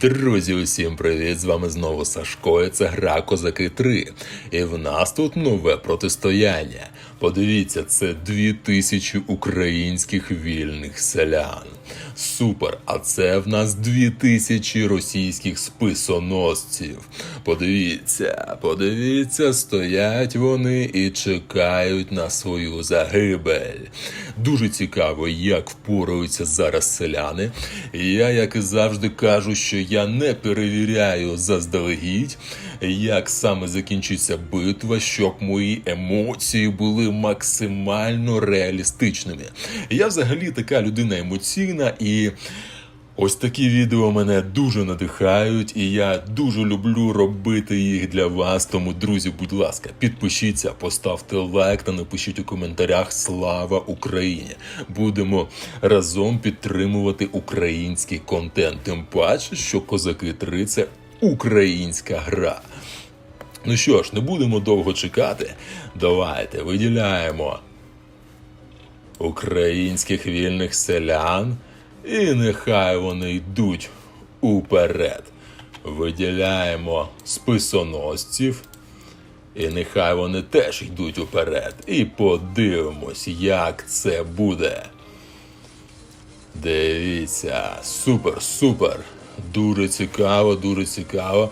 Друзі, усім привіт! З вами знову Сашко. і Це гра Козаки 3. І в нас тут нове протистояння. Подивіться, це дві тисячі українських вільних селян. Супер! А це в нас дві тисячі російських списоносців. Подивіться, подивіться, стоять вони і чекають на свою загибель. Дуже цікаво, як впораються зараз селяни. Я, як і завжди, кажу, що я не перевіряю заздалегідь, як саме закінчиться битва, щоб мої емоції були максимально реалістичними. Я взагалі така людина емоційна і. Ось такі відео мене дуже надихають, і я дуже люблю робити їх для вас. Тому, друзі, будь ласка, підпишіться, поставте лайк та напишіть у коментарях Слава Україні! Будемо разом підтримувати український контент. Тим паче, що козаки 3 це українська гра. Ну що ж, не будемо довго чекати. Давайте виділяємо українських вільних селян. І нехай вони йдуть уперед. Виділяємо списоносців. І нехай вони теж йдуть уперед. І подивимось, як це буде. Дивіться, супер, супер. Дуже цікаво, дуже цікаво.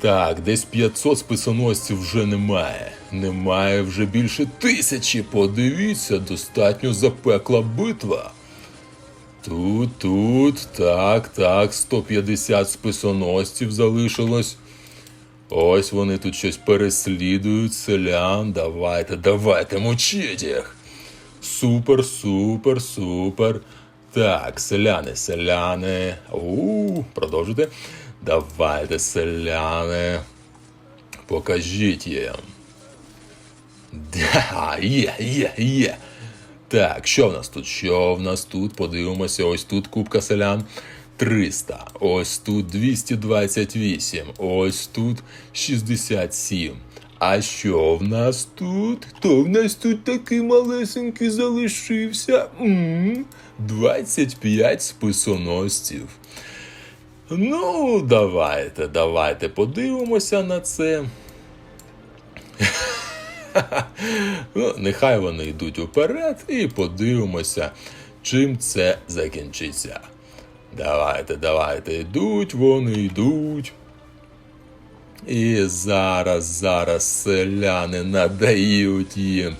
Так, десь 500 списоносців вже немає. Немає вже більше тисячі. Подивіться, достатньо запекла битва. Тут, тут, так, так, 150 списоносців залишилось. Ось вони тут щось переслідують селян. Давайте, давайте, мочіть їх. Супер, супер, супер. Так, селяни, селяни. У, продовжуйте. Давайте, селяни. Покажіть їм. Да, є, є, є. Так, що в нас тут? Що в нас тут? Подивимося, ось тут кубка селян 300, ось тут 228, ось тут 67. А що в нас тут? Хто в нас тут такий малесенький залишився? м 25 списоносців. Ну, давайте, давайте подивимося на це. Ну, нехай вони йдуть уперед і подивимося, чим це закінчиться. Давайте, давайте, йдуть, вони йдуть. І зараз, зараз селяни надають їм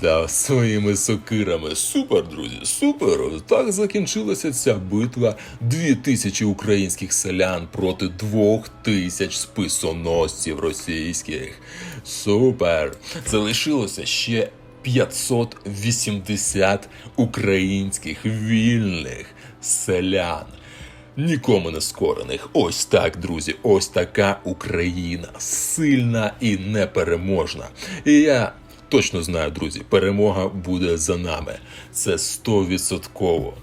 да, своїми сокирами. Супер, друзі, супер! Так закінчилася ця битва. Дві тисячі українських селян проти двох тисяч списоносців російських. Супер! Залишилося ще 580 українських вільних селян. Нікому не скорених. Ось так, друзі. Ось така Україна сильна і непереможна. І я точно знаю, друзі, перемога буде за нами. Це стовідсотково.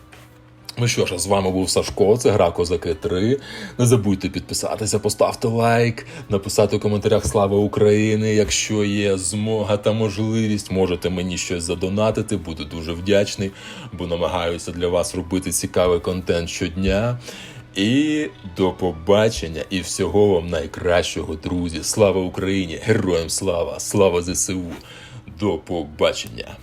Ну що ж, з вами був Сашко, це гра Козаки 3. Не забудьте підписатися, поставте лайк, написати у коментарях Слава Україні. Якщо є змога та можливість, можете мені щось задонатити, буду дуже вдячний, бо намагаюся для вас робити цікавий контент щодня. І до побачення і всього вам найкращого, друзі. Слава Україні! Героям слава! Слава ЗСУ! До побачення!